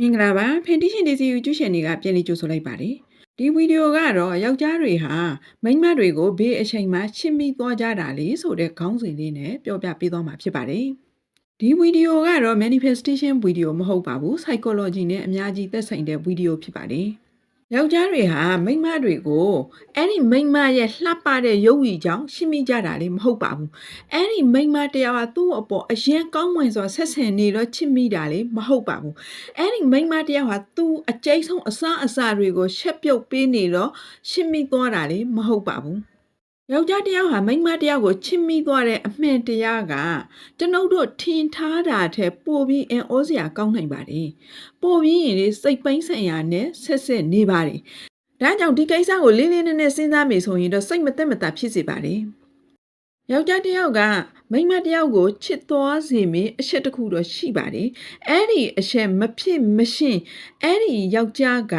မင်္ဂလာပါဖင်တီရှင်ဒီစီယူကျူးရှင်တွေကပြန်လည်ကြိုဆိုလိုက်ပါတယ်ဒီဗီဒီယိုကတော့ယောက်ျားတွေဟာမိန်းမတွေကိုဘေးအချိန်မှာချစ်မိသွားကြတာလေဆိုတဲ့ခေါင်းစဉ်လေးနဲ့ပြောပြပေးသွားမှာဖြစ်ပါတယ်ဒီဗီဒီယိုကတော့ manifestation ဗီဒီယိုမဟုတ်ပါဘူး psychology နဲ့အများကြီးသက်ဆိုင်တဲ့ဗီဒီယိုဖြစ်ပါတယ် ယောက်ျားတွေဟာမိန်းမတွေကိုအဲ့ဒီမိန်းမရဲ့လှပတဲ့ရုပ်ရည်ကြောင့်ရှင်းမိကြတာလေမဟုတ်ပါဘူးအဲ့ဒီမိန်းမတစ်ယောက်ကသူ့အပေါ်အရင်ကောင်းမွန်စွာဆက်ဆံနေတော့ချစ်မိတာလေမဟုတ်ပါဘူးအဲ့ဒီမိန်းမတစ်ယောက်ဟာသူ့အကျိတ်ဆုံးအစားအစာတွေကိုရှက်ပြုတ်ပေးနေတော့ရှစ်မိသွားတာလေမဟုတ်ပါဘူး ယောက်ျားတစ်ယောက်ဟာမိန်းမတစ်ယောက်ကိုချစ်မိသွားတဲ့အမှန်တရားကကျွန်ုပ်တို့ထင်ထားတာထက်ပိုပြီးအင်ဩစရာကောင်းနိုင်ပါတယ်ပိုပြီးရင်လေစိတ်ပိုင်းဆိုင်ရာနဲ့ဆက်ဆက်နေပါတယ်ဒါကြောင့်ဒီကိစ္စကိုလေးလေးနက်နက်စဉ်းစားမိဆိုရင်တော့စိတ်မသက်မသာဖြစ်စေပါတယ်ယောက်ျားတစ်ယောက်ကမိန်းမတစ်ယောက်ကိုချစ်သွားစေမင်းအချက်တစ်ခုတော့ရှိပါတယ်။အဲ့ဒီအချက်မဖြစ်မရှင်အဲ့ဒီယောက်ျားက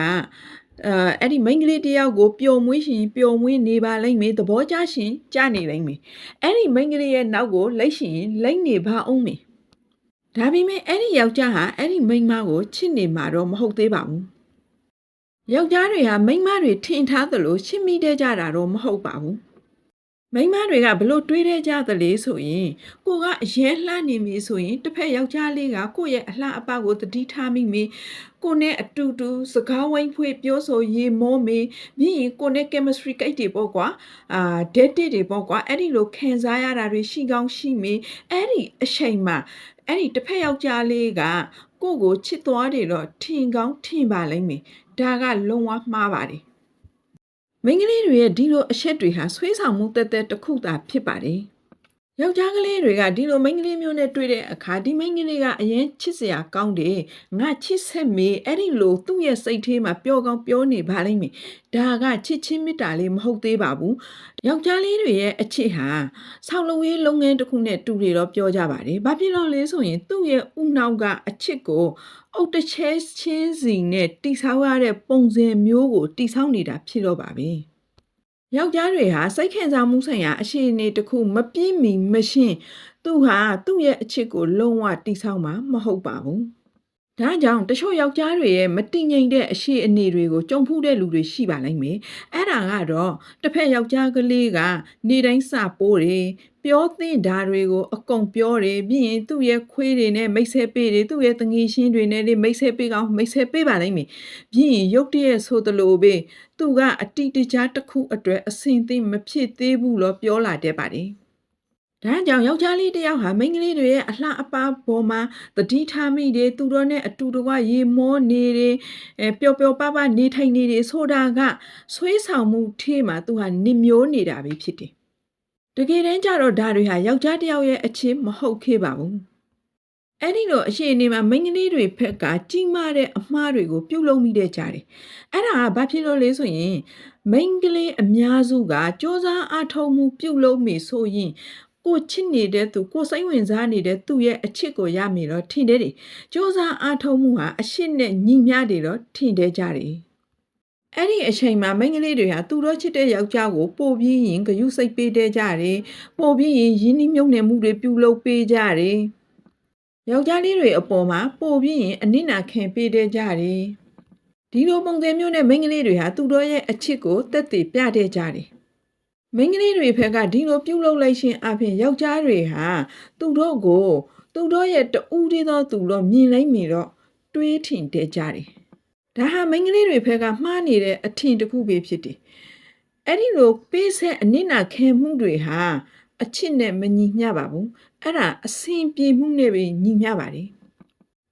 အဲအဲ့ဒီမိန်းကလေးတစ်ယောက်ကိုပျော်မွေးရှင်ပျော်မွေးနေပါလိမ့်မယ်သဘောကျရှင်ကြားနေလိမ့်မယ်။အဲ့ဒီမိန်းကလေးရဲ့နောက်ကိုလိုက်ရှင်လိုက်နေပါအောင်မယ်။ဒါပေမဲ့အဲ့ဒီယောက်ျားဟာအဲ့ဒီမိန်းမကိုချစ်နေမှာတော့မဟုတ်သေးပါဘူး။ယောက်ျားတွေဟာမိန်းမတွေထင်ထားသလိုချစ်မိတဲ့ကြတာတော့မဟုတ်ပါဘူး။မိန်းမတွေကဘလို့တွေးတဲ့ကြသလဲဆိုရင်ကိုကအရင်လှနေပြီဆိုရင်တစ်ဖက်ယောက်ျားလေးကကိုယ့်ရဲ့အလှအပကိုတတိထားမိမိ ကိုနဲ့အတူတူစကားဝိုင်းဖွေပြောဆိုရေမောမေပြီးရင်ကိုနဲ့ chemistry ကိတ်တွေပေါ့ကွာအာ date တွေပေါ့ကွာအဲ့ဒီလိုခံစားရတာတွေရှိကောင်းရှိမေအဲ့ဒီအချိန်မှာအဲ့ဒီတစ်ဖက်ယောက်ျားလေးကကိုကိုချစ်သွားတယ်တော့ထင်ကောင်းထင်ပါလိမ့်မယ်ဒါကလုံးဝမှားပါတယ်မိန်းကလေးတွေရဲ့ဒီလိုအချက်တွေဟာဆွေးဆောင်မှုတက်တက်တစ်ခုသာဖြစ်ပါတယ်။ ယောက်ျားကလေးတွေကဒီလိုမိန်းကလေးမျိုးနဲ့တွေ့တဲ့အခါဒီမိန်းကလေးကအရင်ချစ်စရာကောင်းတယ်။ငါချစ်ဆက်မေးအဲ့ဒီလိုသူ့ရဲ့စိတ်ထဲမှာပျော်ကောင်းပြောနေပါလိမ့်မယ်။ဒါကချစ်ချင်းမေတ္တာလေးမဟုတ်သေးပါဘူး။ယောက်ျားလေးတွေရဲ့အချစ်ဟာဆောက်လုပ်ရေးလုပ်ငန်းတစ်ခုနဲ့တူတယ်တော့ပြောကြပါတယ်။ဘာဖြစ်လို့လဲဆိုရင်သူ့ရဲ့ဥနောက်ကအချစ်ကိုအုတ်တစ်ချဲချင်းစီနဲ့တိဆောက်ရတဲ့ပုံစံမျိုးကိုတိဆောက်နေတာဖြစ်တော့ပါပဲ။ ယောက်ျားတွေဟာစိတ်ခံစားမှုဆိုင်ရာအခြေအနေတစ်ခုမပြည့်မီမရှင်းသူဟာသူ့ရဲ့အချစ်ကိုလုံးဝတိဆောက်မှာမဟုတ်ပါဘူး။ ဒါကြောင့်တချို့ယောက်ျားတွေရဲ့မတိငိမ်တဲ့အခြေအနေတွေကိုကြုံဖူးတဲ့လူတွေရှိပါလိမ့်မယ်။အဲ့ဒါကတော့တစ်ဖက်ယောက်ျားကလေးကနေတိုင်းစပိုးတယ်ပြောသင့်ဓာတွေကိုအကုန်ပြောတယ်ပြီးရင်သူ့ရဲ့ခွေးတွေနဲ့မိတ်ဆက်ပေးတယ်သူ့ရဲ့တငီရှင်းတွေနဲ့လေမိတ်ဆက်ပေးကောင်းမိတ်ဆက်ပေးပါလိမ့်မယ်ပြီးရင်ရုတ်တရက်ဆိုသလိုပဲသူကအတိတကျတစ်ခုအတွက်အစင်သိမဖြစ်သေးဘူးလို့ပြောလာတတ်ပါတယ် ဒါကြောင့်ယောက်ျားလေးတစ်ယောက်ဟာမိန်းကလေးတွေရဲ့အလှအပပေါ်မှာတတိထားမိတယ်သူတို့နဲ့အတူတကွရေမောနေတယ်အဲပျော်ပျော်ပါပါနေထိုင်နေတယ်ဆိုတာကဆွေးဆောင်မှုထေးမှာသူဟာနစ်မျိုးနေတာပဲဖြစ်တယ်တကယ်တမ်းကျတော့ဒါတွေဟာယောက်ျားတစ်ယောက်ရဲ့အချင်းမဟုတ်ခဲ့ပါဘူးအဲ့ဒီလိုအရှိအနေမှာမိန်းကလေးတွေဖက်ကကြီးမားတဲ့အမှားတွေကိုပြုတ်လုံးမိတဲ့ကြတယ်အဲ့ဒါကဘာဖြစ်လို့လဲဆိုရင်မိန်းကလေးအများစုကစ조사အားထုတ်မှုပြုတ်လုံးမိဆိုရင် ကိုချစ်နေတဲ့သူကိုစိတ်ဝင်စားနေတဲ့သူရဲ့အချစ်ကိုရမိတော့ထင်တယ်တယ်စ조사အားထုတ်မှုဟာအရှိနဲ့ညီမျှတယ်တော့ထင်တယ်ကြတယ်အဲ့ဒီအချိန်မှာမိန်းကလေးတွေဟာသူတို့ချစ်တဲ့ယောက်ျားကိုပို့ပြီးရင်ဂယုစိတ်ပေးတဲ့ကြတယ်ပို့ပြီးရင်ရင်းနှီးမြုပ်နှံမှုတွေပြုလုပ်ပေးကြတယ်ယောက်ျားလေးတွေအပေါ်မှာပို့ပြီးရင်အနစ်နာခံပေးတဲ့ကြတယ်ဒီလိုပုံစံမျိုးနဲ့မိန်းကလေးတွေဟာသူတို့ရဲ့အချစ်ကိုတက်တည်ပြတဲ့ကြတယ် မိန်းကလေးတွေဖက်ကဒီလိုပြုလုပ်လိုက်ခြင်းအပြင်ယောက်ျားတွေဟာသူတို့ကိုသူတို့ရဲ့တူးသေးသောသူတော့မြင်လိုက်မိတော့တွေးထင်တဲ့ကြတယ်ဒါဟာမိန်းကလေးတွေဖက်ကမှားနေတဲ့အထင်တစ်ခုပဲဖြစ်တယ်။အဲ့ဒီလိုပေးဆက်အနစ်နာခံမှုတွေဟာအချစ်နဲ့မညီမျှပါဘူး။အဲ့ဒါအဆင်ပြေမှုနဲ့ပဲညီမျှပါတယ်။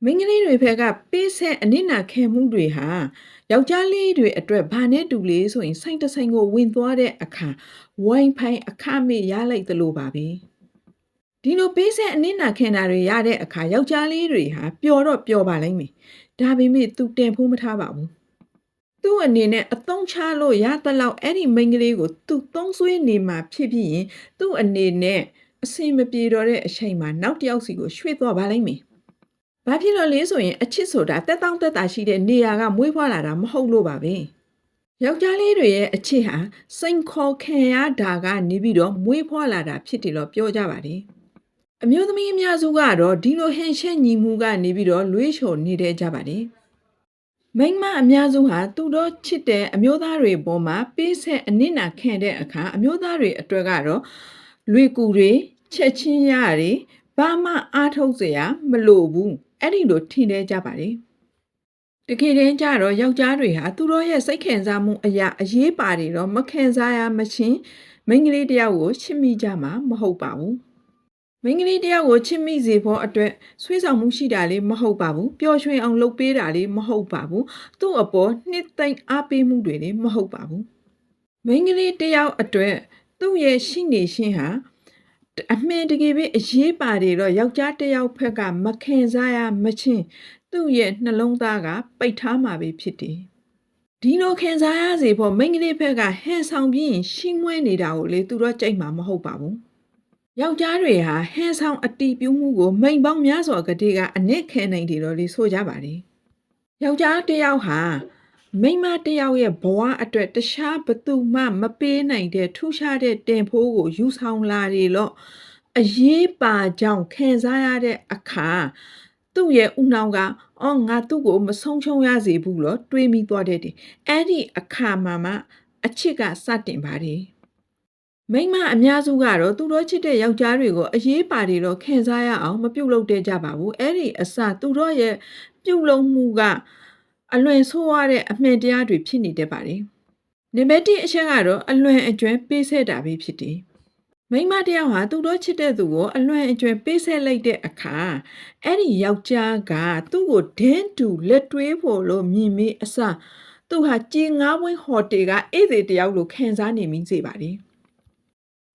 မိန်းကလေးတွေဖက်ကပေးဆက်အနစ်နာခံမှုတွေဟာယောက်ျားလေးတွေအတွက်ဘာနဲ့တူလဲဆိုရင်ဆိုင်တဆိုင်ကိုဝင်သွားတဲ့အခါဝိုင်းဖိုင်းအခမေ့ရလိုက်သလိုပါပဲ။ဒီလိုပေးဆက်အနစ်နာခံတာတွေရတဲ့အခါယောက်ျားလေးတွေဟာပျော်တော့ပျော်ပါလိမ့်မယ်။ဒါပေမဲ့သူတင်ဖို့မထားပါဘူး။သူ့အနေနဲ့အသုံးချလို့ရတဲ့လောက်အဲ့ဒီမိန်းကလေးကိုသူသုံးဆွေးနေမှာဖြစ်ဖြစ်ရင်သူ့အနေနဲ့အစင်မပြေတော့တဲ့အချိန်မှာနောက်တစ်ယောက်စီကိုရွှေ့သွားပါလိမ့်မယ်။ ဘာဖြစ်လို့လဲဆိုရင်အချစ်ဆိုတာတက်တောင့်တက်တာရှိတဲ့နေရာကမွေးဖွားလာတာမဟုတ်လို့ပါပဲ။ယောက်ျားလေးတွေရဲ့အချစ်ဟာစိန်ခေါ်ခံရတာကနေပြီးတော့မွေးဖွားလာတာဖြစ်တယ်လို့ပြောကြပါတယ်။အမျိုးသမီးအများစုကတော့ဒီလိုဟန်ချက်ညီမှုကနေပြီးတော့လွေးချော်နေတဲ့ကြပါတယ်မိန်းမအများစုဟာသူတို့ချစ်တဲ့အမျိုးသားတွေပေါ်မှာပေးဆက်အနစ်နာခံတဲ့အခါအမျိုးသားတွေအတွက်ကတော့လွေကူတွေချက်ချင်းရတွေဘာမှအားထုတ်စရာမလိုဘူး အဲ့ဒီလိုထင်သေးကြပါတယ်တကယ်တမ်းကျတော့ယောက်ျားတွေဟာသူတို့ရဲ့စိတ်ခံစားမှုအရာအရေးပါတယ်တော့မခံစားရမချင်းမိန်းကလေးတစ်ယောက်ကိုချစ်မိကြမှာမဟုတ်ပါဘူးမိန်းကလေးတယောက်ကိုချစ်မိစေဖို့အတွက်ဆွေးဆောင်မှုရှိတာလေးမဟုတ်ပါဘူးပျော်ရွှင်အောင်လုပ်ပေးတာလေးမဟုတ်ပါဘူးသူ့အပေါ်နှစ်သိမ့်အားပေးမှုတွေလည်းမဟုတ်ပါဘူးမိန်းကလေးတယောက်အတွက်သူ့ရဲ့ရှိနေခြင်းဟာ အမှန်တကယ်ပဲအရေးပါတယ်တော့ယောက်ျားတယောက်ဖက်ကမခံစားရမချင်းသူ့ရဲ့နှလုံးသားကပိတ်ထားမှာပဲဖြစ်တယ်ဒီလိုခံစားရစေဖို့မိန်းကလေးဖက်ကဟန်ဆောင်ပြီးရင်ရှင်းမွဲနေတာကိုလေသူတော့ကြိတ်မှာမဟုတ်ပါဘူးယောက်ျားတွေဟာဟန်ဆောင်အတီးပြူးမှုကိုမိန်ပေါင်းများစွာကတိကအနစ်ခဲနိုင်တယ်လို့လေဆိုကြပါတယ်။ယောက်ျားတစ်ယောက်ဟာ မိန်းမတစ်ယောက်ရဲ့ဘဝအတွက်တခြားဘသူမှမပေးနိုင်တဲ့ထူးခြားတဲ့တင်ဖိုးကိုယူဆောင်လာတယ်လို့အရေးပါကြောင့်ခံစားရတဲ့အခါသူ့ရဲ့ဦးနှောင်းကအော်ငါသူ့ကိုမဆုံးချုံရစေဘူးလို့တွေးမိသွားတဲ့တယ်။အဲ့ဒီအခါမှာမှအချစ်ကစတင်ပါတယ်။မိန်းမအများစုကတော့သူတို့ချစ်တဲ့ယောက်ျားတွေကိုအရေးပါတယ်တော့ခံစားရအောင်မပြုတ်လုပ်တဲ့ကြပါဘူးအဲ့ဒီအစသူတို့ရဲ့ပြုတ်လုံးမှုက အလွန်ဆိုးရတဲ့အမှန်တရားတွေဖြစ်နေတတ်ပါတယ်နံပါတ်1အချက်ကတော့အလွန်အကျွမ်းပေးဆက်တာပဲဖြစ်တယ်မိန်းမတစ်ယောက်ဟာသူတို့ချစ်တဲ့သူကိုအလွန်အကျွမ်းပေးဆက်လိုက်တဲ့အခါအဲ့ဒီယောက်ျားကသူ့ကိုဒင်းတူလက်တွဲဖို့လို့မြင်မိအစသူဟာကြီးငါးဝင်းဟိုတယ်ကဧည့်သည်တစ်ယောက်လိုခံစားနေမိစေပါတယ်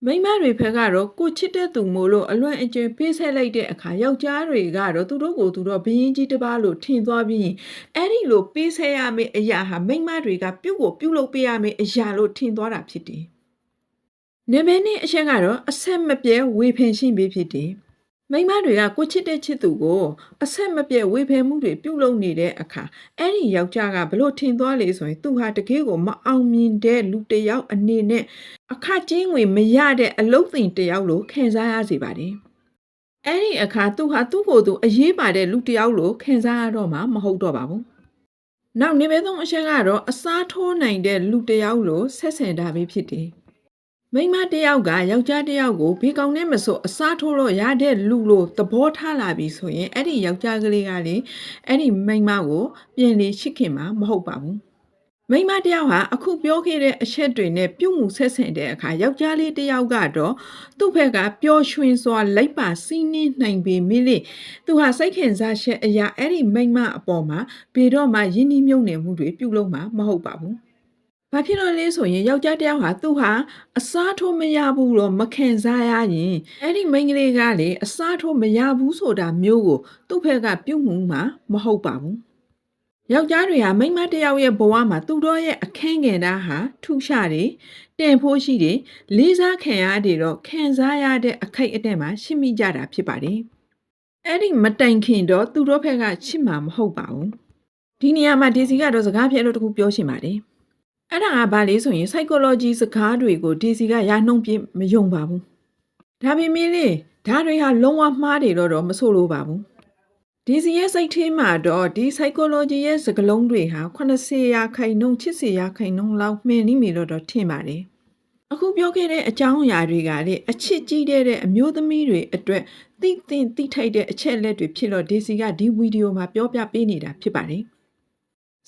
မိန်းမတွေဖက်ကတော့ကိုချစ်တဲ့သူမို့လို့အလွန်အကျွမ်းပေးဆက်လိုက်တဲ့အခါယောက်ျားတွေကတော့သူတို့ကိုသူတို့ဘရင်ကြီးတစ်ပါးလို့ထင်သွားပြီးရင်အဲ့ဒီလိုပေးဆက်ရမယ့်အရာဟာမိန်းမတွေကပြုတ်ကိုပြုတ်လုပ်ပေးရမယ့်အရာလို့ထင်သွားတာဖြစ်တယ်။နံပါတ်2အချက်ကတော့အဆက်မပြဲဝေဖန်ရှင်းပြီးဖြစ်တယ်။ မိန်းမတွေကကိုချစ်တဲ့ချစ်သူကိုအဆက်မပြဲဝေဖန်မှုတွေပြုတ်လုပ်နေတဲ့အခါအဲ့ဒီယောက်ျားကဘလို့ထင်သွားလေဆိုရင်သူဟာတကယ်ကိုမအောင်မြင်တဲ့လူတစ်ယောက်အနေနဲ့အခကျင်းငွေမရတဲ့အလုတ်တင်တစ်ယောက်လိုခံစားရစေပါတယ်။အဲ့ဒီအခါသူဟာသူ့ကိုယ်သူအရေးပါတဲ့လူတစ်ယောက်လိုခံစားရတော့မှမဟုတ်တော့ပါဘူး။နောက်နေပဲဆုံးအချက်ကတော့အစားထိုးနိုင်တဲ့လူတစ်ယောက်လိုဆက်ဆံတာပဲဖြစ်တယ်။ မိန်းမတစ်ယောက်ကယောက်ျားတစ်ယောက်ကိုဘေကောင်နဲ့မဆိုအစားထိုးတော့ရတဲ့လူလိုသဘောထားလာပြီဆိုရင်အဲ့ဒီယောက်ျားကလေးကလေအဲ့ဒီမိန်းမကိုပြင်လေချစ်ခင်မှာမဟုတ်ပါဘူး။မိန်းမတစ်ယောက်ဟာအခုပြောခဲ့တဲ့အချက်တွေနဲ့ပြုတ်မှုဆက်ဆံတဲ့အခါယောက်ျားလေးတစ်ယောက်ကတော့သူ့ဘက်ကပျော်ရွှင်စွာလိုက်ပါစီးနှင်းနိုင်ပေမိလေသူဟာစိတ်ခင်စားချက်အရာအဲ့ဒီမိန်းမအပေါ်မှာဘယ်တော့မှယဉ်နီးမြုပ်နေမှုတွေပြုတ်လို့မှာမဟုတ်ပါဘူး။ ဘာဖြစ်လို့လဲဆိုရင်ယောက်ျားတစ်ယောက်ဟာသူဟာအစားထိုးမရဘူးတော့မခံစားရရင်အဲ့ဒီမိန်းကလေးကလေအစားထိုးမရဘူးဆိုတာမျိုးကိုသူ့ဘက်ကပြုတ်မှုမှာမဟုတ်ပါဘူး။ယောက်ျားတွေဟာမိန်းမတစ်ယောက်ရဲ့ဘဝမှာသူတို့ရဲ့အခန်းကဏ္ဍဟာထူးခြားတယ်တန်ဖိုးရှိတယ်လေးစားခံရတယ်တော့ခံစားရတဲ့အခိုက်အတန့်မှာရှင်းမိကြတာဖြစ်ပါတယ်အဲ့ဒီမတိုင်ခင်တော့သူတို့ဘက်ကချစ်မှာမဟုတ်ပါဘူးဒီနေရာမှာဒီစီကတော့စကားပြလို့တခုပြောရှင်းပါတယ် အဲ့ဒါကဘာလဲဆိုရင် psychology စကားတွေကိုဒီစီကရာနှုံပြမယုံပါဘူးဒါပေမဲ့လေဒါတွေဟာလုံးဝမှားတယ်တော့တော့မဆိုလိုပါဘူးဒီစီရဲ့စိတ်ထဲမှာတော့ဒီ psychology ရဲ့စကလုံးတွေဟာ80ရာခိုင်နှုန်း80ရာခိုင်နှုန်းလောက်မှန်နေပြီလို့တော့ထင်ပါတယ်။အခုပြောခဲ့တဲ့အကြောင်းအရာတွေကလေအချစ်ကြီးတဲ့အမျိုးသမီးတွေအတွက်သိသင်သိထိုက်တဲ့အချက်အလက်တွေဖြစ်လို့ဒီစီကဒီဗီဒီယိုမှာပြောပြပေးနေတာဖြစ်ပါတယ်။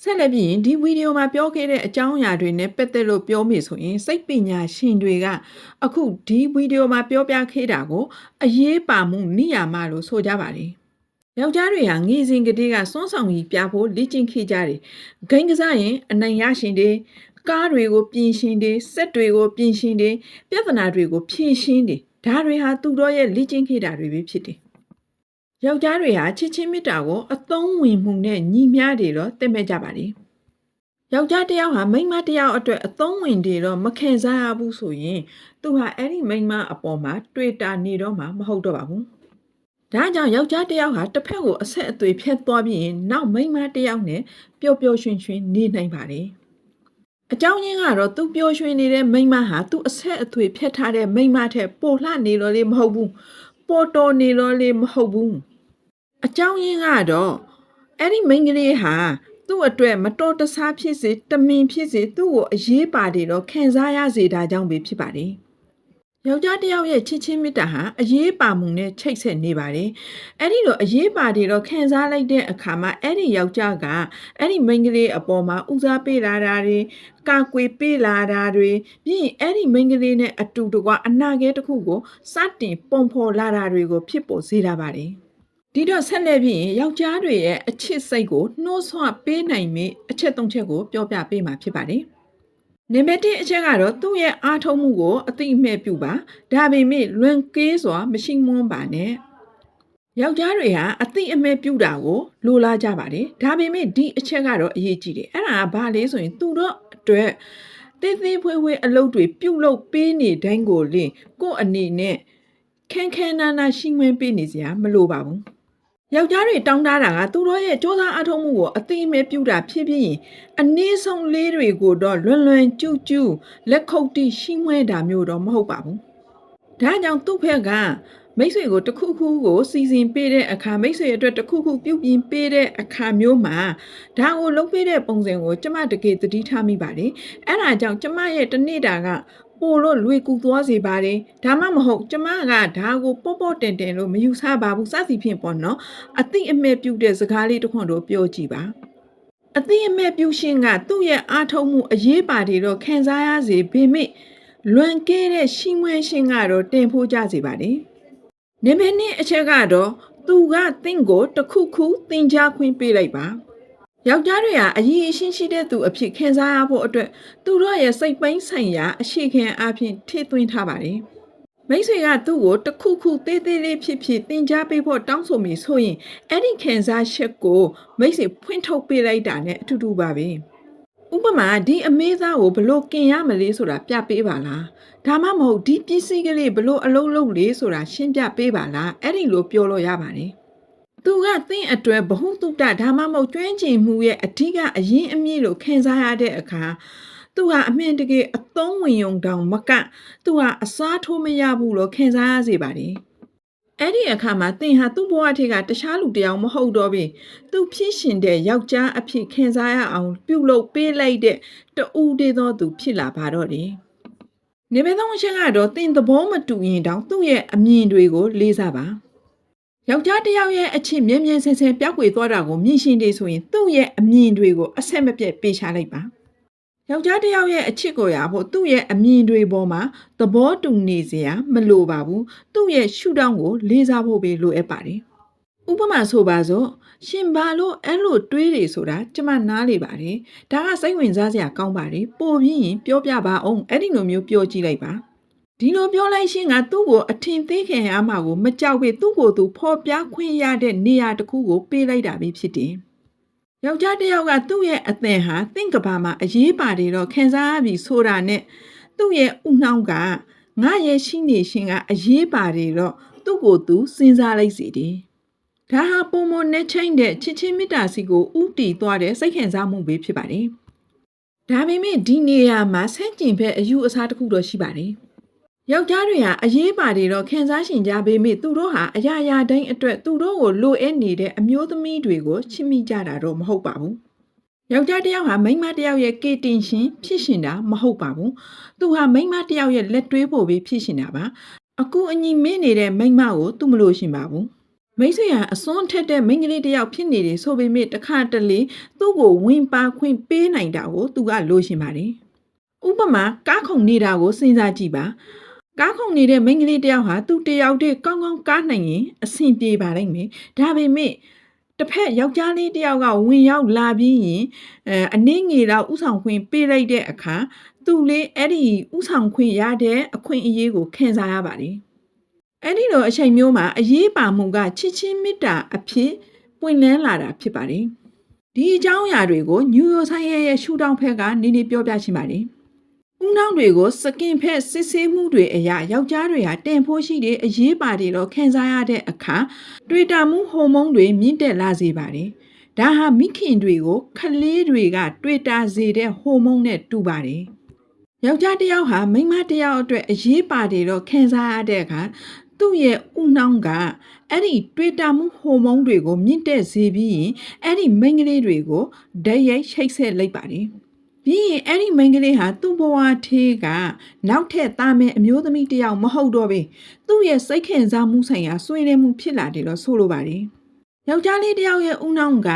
ဆက်လက်ပြီးရင်ဒီဗီဒီယိုမှာပြောခဲ့တဲ့အကြောင်းအရာတွေနဲ့ပတ်သက်လို့ပြောမိဆိုရင် စိတ်ပညာရှင်တွေက အခုဒီဗီဒီယိုမှာပြောပြခဲ့တာကိုအရေးပါမှုနိယာမလို့ဆိုကြပါတယ်။ယောက်ျားတွေဟာငေစဉ်ကတိကစွန်းဆောင်ကြီးပြဖို့လေ့ကျင့်ခဲ့ကြတယ်။ဂိမ်းကစားရင်အနိုင်ရရှင်တွေကားတွေကိုပြင်ရှင်တွေစက်တွေကိုပြင်ရှင်တွေပြဿနာတွေကိုဖြေရှင်းတယ်။ဒါတွေဟာသူတို့ရဲ့လေ့ကျင့်ခဲ့တာတွေပဲဖြစ်တယ်။ ယောက်ျားတွေဟာချစ်ချင်းမေတ္တာကိုအသုံးဝင်မှုနဲ့ညီမျှတယ်တော့သိမဲ့ကြပါလေ။ယောက်ျားတစ်ယောက်ဟာမိန်းမတစ်ယောက်အတွက်အသုံးဝင်တယ်တော့မခံစားရဘူးဆိုရင် သူဟာအဲ့ဒီမိန်းမအပေါ်မှာတွေ့တာနေတော့မှမဟုတ်တော့ပါဘူး။ဒါကြောင့်ယောက်ျားတစ်ယောက်ဟာတစ်ဖက်ကိုအဆက်အသွေးဖြတ်သွားပြီးရင်နောက်မိန်းမတစ်ယောက်နဲ့ပျော်ပျော်ရွှင်ရွှင်နေနိုင်ပါတယ်။အကြောင်းရင်းကတော့သူပျော်ရွှင်နေတဲ့မိန်းမဟာသူအဆက်အသွေးဖြတ်ထားတဲ့မိန်းမထက်ပိုလှနေလို့လေမဟုတ်ဘူး။ပိုတော်နေလို့လေမဟုတ်ဘူး။ အကြောင်းရင်းကတော့အဲ့ဒီမိန်းကလေးဟာသူ့့အတွက်မတော်တဆဖြစ်စေတမင်ဖြစ်စေသူ့ကိုအရေးပါတယ်တော့ခံစားရစေတာကြောင့်ပဲဖြစ်ပါတယ်။ယောက်ျားတစ်ယောက်ရဲ့ချစ်ချင်းမေတ္တာဟာအရေးပါမှုနဲ့ချိတ်ဆက်နေပါတယ်။အဲ့ဒီတော့အရေးပါတယ်တော့ခံစားလိုက်တဲ့အခါမှာအဲ့ဒီယောက်ျားကအဲ့ဒီမိန်းကလေးအပေါ်မှာဦးစားပေးလာတာတွေကာကွယ်ပေးလာတာတွေပြီးရင်အဲ့ဒီမိန်းကလေးနဲ့အတူတကွအနာဂတ်တစ်ခုကိုစတင်ပုံဖော်လာတာတွေကိုဖြစ်ပေါ်စေတာပါတယ်။ ဒီတော့ဆက်လက်ပြီးရင်ယောက်ျားတွေရဲ့အချစ်စိတ်ကိုနှိုးဆွပေးနိုင်မေအချက်သုံးချက်ကိုပြောပြပေးမှာဖြစ်ပါတယ်။နံပါတ်1အချက်ကတော့သူ့ရဲ့အားထုတ်မှုကိုအတိအမဲ့ပြုပါဒါပေမဲ့လွန်ကင်းစွာမရှိမွန်းပါနဲ့။ယောက်ျားတွေဟာအတိအမဲ့ပြုတာကိုလိုလားကြပါတယ်။ဒါပေမဲ့ဒီအချက်ကတော့အရေးကြီးတယ်။အဲ့ဒါကဘာလဲဆိုရင်သူတို့အတွက်သေးသေးဖွေးဖွေးအလုပ်တွေပြုတ်လုပ်ပေးနေတိုင်းကိုလင်းကိုယ့်အနေနဲ့ခန်းခန်းနာနာရှိမှန်းပေးနေစရာမလိုပါဘူး။ ယောက်ျားတွေတောင်းတတာကသူတို့ရဲ့စ조사အထောက်မှုကိုအသိအမဲပြုတာဖြစ်ဖြစ်ရင်အနည်းဆုံးလေးတွေကိုတော့လွန်လွန်ကျူးကျူးလက်ခုပ်တိရှိမွဲတာမျိုးတော့မဟုတ်ပါဘူး။ဒါကြောင့်သူ့ဖက်ကမိတ်ဆွေကိုတစ်ခုခုကိုစီစဉ်ပေးတဲ့အခါမိတ်ဆွေအတွက်တစ်ခုခုပြုပြင်ပေးတဲ့အခါမျိုးမှာဒါကိုလုပ်ပေးတဲ့ပုံစံကိုကျမတကယ်သတိထားမိပါတယ်။အဲ့ဒါကြောင့်ကျမရဲ့တနေ့တာက ပို့လို့လွေကူသွားစေပါတယ်ဒါမှမဟုတ်ကျမကဒါကိုပေါ့ပေါ့တင်တင်လို့မယူဆပါဘူးစသည်ဖြင့်ပေါ့နော်အတိအမဲ့ပြုတ်တဲ့စကားလေးတစ်ခွန်းတော့ပြောကြည့်ပါအတိအမဲ့ပြုတ်ရှင်ကသူ့ရဲ့အားထုတ်မှုအရေးပါတယ်တော့ခံစားရစေပေမဲ့လွန်ကဲတဲ့ရှိမွဲရှင်ကတော့တင်ဖို့ကြစေပါတယ်နံပါတ်2အချက်ကတော့သူကတင့်ကိုတစ်ခုခုသင်ကြားခွင့်ပေးလိုက်ပါ ယောက်ျားတွေဟာအရင်အရှင်းရှိတဲ့သူအဖြစ်ခံစားရဖို့အတွက်သူတို့ရဲ့စိတ်ပိုင်းဆိုင်ရာအရှိခံအဖြစ်ထည့်သွင်းထားပါတယ်။မိတ်ဆွေကသူ့ကိုတစ်ခုခုသေးသေးလေးဖြစ်ဖြစ်သင်ကြားပေးဖို့တောင်းဆိုမိဆိုရင်အဲ့ဒီခံစားချက်ကိုမိတ်ဆွေဖွင့်ထုတ်ပေးလိုက်တာနဲ့အတူတူပါပဲ။ဥပမာဒီအမေးသားကိုဘလို့กินရမလဲဆိုတာပြပေးပါလား။ဒါမှမဟုတ်ဒီပစ္စည်းကလေးဘလို့အလုံးလုံးလေးဆိုတာရှင်းပြပေးပါလား။အဲ့ဒီလိုပြောလို့ရပါတယ်။ သူကသင်အတွက်ဘ ഹു တုတ္တဒါမှမဟုတ်ကျွမ်းကျင်မှုရဲ့အဓိကအရင်အမြင့်လို့ခံစားရတဲ့အခါသူကအမှန်တကယ်အသုံးဝင်ယုံတောင်မကသူကအစားထိုးမရဘူးလို့ခံစားရစေပါတယ်အဲ့ဒီအခါမှာသင်ဟာသူ့ဘဝထက်ကတခြားလူတစ်ယောက်မဟုတ်တော့ပြီသူဖြစ်ရှင်တဲ့ယောက်ျားအဖြစ်ခံစားရအောင်ပြုလုပ်ပေးလိုက်တဲ့တူတည်သောသူဖြစ်လာပါတော့တယ်နေမေသုံးအချက်ကတော့သင်သဘောမတူရင်တောင်သူ့ရဲ့အမြင်တွေကိုလေးစားပါ ယောက်ျားတစ်ယောက်ရဲ့အချစ်မြဲမြဲဆဲဆဲပျောက်ကွယ်သွားတာကိုမြင်ရှင်တယ်ဆိုရင်သူ့ရဲ့အမြင်တွေကိုအဆက်မပြတ်ပေးချလိုက်ပါယောက်ျားတစ်ယောက်ရဲ့အချစ်ကိုရဖို့သူ့ရဲ့အမြင်တွေပေါ်မှာသဘောတူနေစရာမလိုပါဘူးသူ့ရဲ့ရှုထောင့်ကိုလေးစားဖို့ပဲလိုအပ်ပါတယ်ဥပမာဆိုပါစို့ရှင်ဘာလို့အဲ့လိုတွေးတယ်ဆိုတာကျမနားလေပါတယ်ဒါကစိတ်ဝင်စားစရာကောင်းပါတယ်ပို့ပြီးရင်ပြောပြပါအောင်အဲ့ဒီလိုမျိုးပြောကြည့်လိုက်ပါ ဒီလိုပြောလိုက်ရှင်းကသူ့ကိုအထင်သေးခင်ရမှာကိုမကြောက်ပေသူ့ကိုယ်သူဖော်ပြခွင့်ရတဲ့နေရာတစ်ခုကိုပေးလိုက်တာပဲဖြစ်တယ်။ယောက်ျားတစ်ယောက်ကသူ့ရဲ့အသင်ဟာသင်္ကဘာမှာအရေးပါတယ်တော့ခံစားရပြီဆိုတာနဲ့သူ့ရဲ့ဥနှောင်းကငါရဲ့ရှိနေရှင်ကအရေးပါတယ်တော့သူ့ကိုယ်သူစဉ်းစားလိုက်စီတယ်။ဒါဟာပုံမနဲ့ချင်းတဲ့ချစ်ချင်းမေတ္တာစီကိုဥတီသွားတဲ့စိတ်ခံစားမှုပဲဖြစ်ပါတယ်။ဒါပေမဲ့ဒီနေရာမှာဆန့်ကျင်ဘက်အယူအဆတစ်ခုတော့ရှိပါတယ်။ ယောက်ျားတွေဟာအရေးပါတယ်တော့ခံစားရှင်ကြပေမဲ့သူတို့ဟာအရာရာတိုင်းအတွက်သူတို့ကိုလိုအပ်နေတဲ့အမျိုးသမီးတွေကိုချစ်မိကြတာတော့မဟုတ်ပါဘူး။ယောက်ျားတစ်ယောက်ဟာမိန်းမတစ်ယောက်ရဲ့ကေတင်ရှင်ဖြစ်ရှင်တာမဟုတ်ပါဘူး။သူဟာမိန်းမတစ်ယောက်ရဲ့လက်တွဲဖို့ပဲဖြစ်ရှင်တာပါ။အကူအညီမင်းနေတဲ့မိန်းမကိုသူမလို့ရှင်ပါဘူး။မိတ်ဆွေဟာအစွန်းထက်တဲ့မိန်းကလေးတစ်ယောက်ဖြစ်နေတယ်ဆိုပေမဲ့တစ်ခါတလေသူ့ကိုဝင်ပါခွင့်ပေးနိုင်တာကိုသူကလိုရှင်ပါတယ်။ဥပမာကားခုန်နေတာကိုစဉ်းစားကြည့်ပါ ကားခုန်နေတဲ့မိန်းကလေးတစ်ယောက်ဟာသူတယောက်တည်းကောင်းကောင်းကားနိုင်ရင်အဆင်ပြေပါလိမ့်မယ်ဒါပေမဲ့တစ်ဖက်ယောက်ျားလေးတစ်ယောက်ကဝင်ရောက်လာပြီးရင်အဲအနည်းငယ်တော့ဥဆောင်ခွင့်ပေးလိုက်တဲ့အခါသူလေးအဲ့ဒီဥဆောင်ခွင့်ရတဲ့အခွင့်အရေးကိုခံစားရပါတယ်အဲ့ဒီလိုအချိန်မျိုးမှာအရေးပါမှုကချစ်ချင်းမေတ္တာအဖြစ်ပွင့်လန်းလာတာဖြစ်ပါတယ်ဒီအကြောင်းအရာတွေကိုညူရိုဆိုင်ရဲ့ရဲ့ရှူတောင်းဖက်ကနေနေပြောပြချင်ပါတယ် ဦးနှောင်းတွေကိုစကင်ဖက်စစ်ဆေးမှုတွေအရာယောက်ျားတွေဟာတင်ဖို့ရှိတဲ့အရေးပါတယ်တော့ခံစားရတဲ့အခါတွေ့တာမှုဟော်မုန်းတွေမြင့်တက်လာစေပါတယ်။ဒါဟာမိခင်တွေကိုခလေးတွေက တွေ့တာစေတဲ့ဟော်မုန်းနဲ့တူပါတယ်။ယောက်ျားတစ်ယောက်ဟာမိန်းမတစ်ယောက်အတွက်အရေးပါတယ်တော့ခံစားရတဲ့အခါသူ့ရဲ့ဥနှောင်းကအဲ့ဒီတွေ့တာမှုဟော်မုန်းတွေကိုမြင့်တက်စေပြီးရင်အဲ့ဒီမိန်းကလေးတွေကိုဓာတ်ရိုက်ချိတ်ဆက်လိုက်ပါတယ် ပြီးရင်အဲ့ဒီမိန်းကလေးဟာသူ့ဘဝထေးကနောက်ထပ်သားမဲအမျိုးသမီးတစ်ယောက်မဟုတ်တော့ပဲသူ့ရဲ့စိတ်ခင်စားမှုဆိုင်ရာဆွေးနွေးမှုဖြစ်လာတယ်လို့ဆိုလိုပါတယ်ယောက်ျားလေးတစ်ယောက်ရဲ့ဥနှောင်းက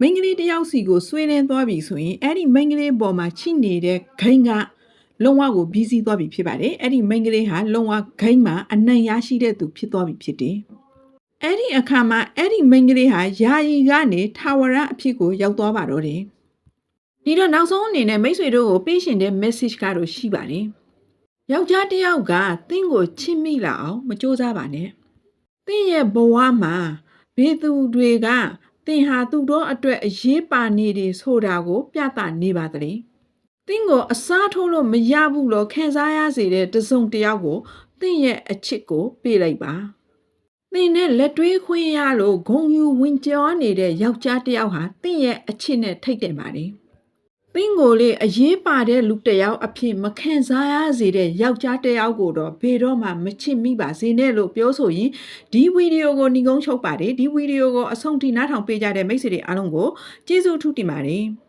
မိန်းကလေးတစ်ယောက်စီကိုဆွေးနွေးသွားပြီဆိုရင်အဲ့ဒီမိန်းကလေးပေါ်မှာချိနေတဲ့ခိန်ကလုံးဝကိုဘီစီသွားပြီဖြစ်ပါတယ်အဲ့ဒီမိန်းကလေးဟာလုံးဝဂိမ်းမှာအနံ့ရရှိတဲ့သူဖြစ်သွားပြီဖြစ်တယ်အဲ့ဒီအခါမှာအဲ့ဒီမိန်းကလေးဟာယာယီကနေထာဝရအဖြစ်ကိုရောက်သွားပါတော့တယ် ဒီတော့နောက်ဆုံးအနေနဲ့မိတ်ဆွေတို့ကိုပေးရှင်တဲ့ message ကတော့ရှိပါတယ်ယောက်ျားတစ်ယောက်ကတင့်ကိုချစ်မိလာအောင်မကြိုးစားပါနဲ့တင့်ရဲ့ဘဝမှာဘေသူတွေကတင်ဟာသူတို့အတွက်အရေးပါနေတယ်ဆိုတာကို ပြသနေပါသလေတင့်ကိုအစားထိုးလို့မရဘူးလို့ခံစားရစေတဲ့တစုံတစ်ယောက်ကိုတင့်ရဲ့အချစ်ကိုပေးလိုက်ပါ။တင့်နဲ့လက်တွဲခွင့်ရလို့ဂုံယူဝင်ကြောနေတဲ့ယောက်ျားတစ်ယောက်ဟာတင့်ရဲ့အချစ်နဲ့ထိတ်တယ်ပါလေ။ တင့်ကိုလေအရေးပါတဲ့လူတစ်ယောက်အဖြစ်မခံစားရစေတဲ့ယောက်ျားတစ်ယောက်ကိုတော့ဘယ်တော့မှမချစ်မိပါစေနဲ့လို့ပြောဆိုရင်ဒီဗီဒီယိုကိုညီကုန်းချုပ်ပါတယ်ဒီဗီဒီယိုကိုအဆုံးထိနားထောင်ပေးကြတဲ့မိတ်ဆွေတွေအားလုံးကိုကျေးဇူးအထူးတင်ပါတယ်။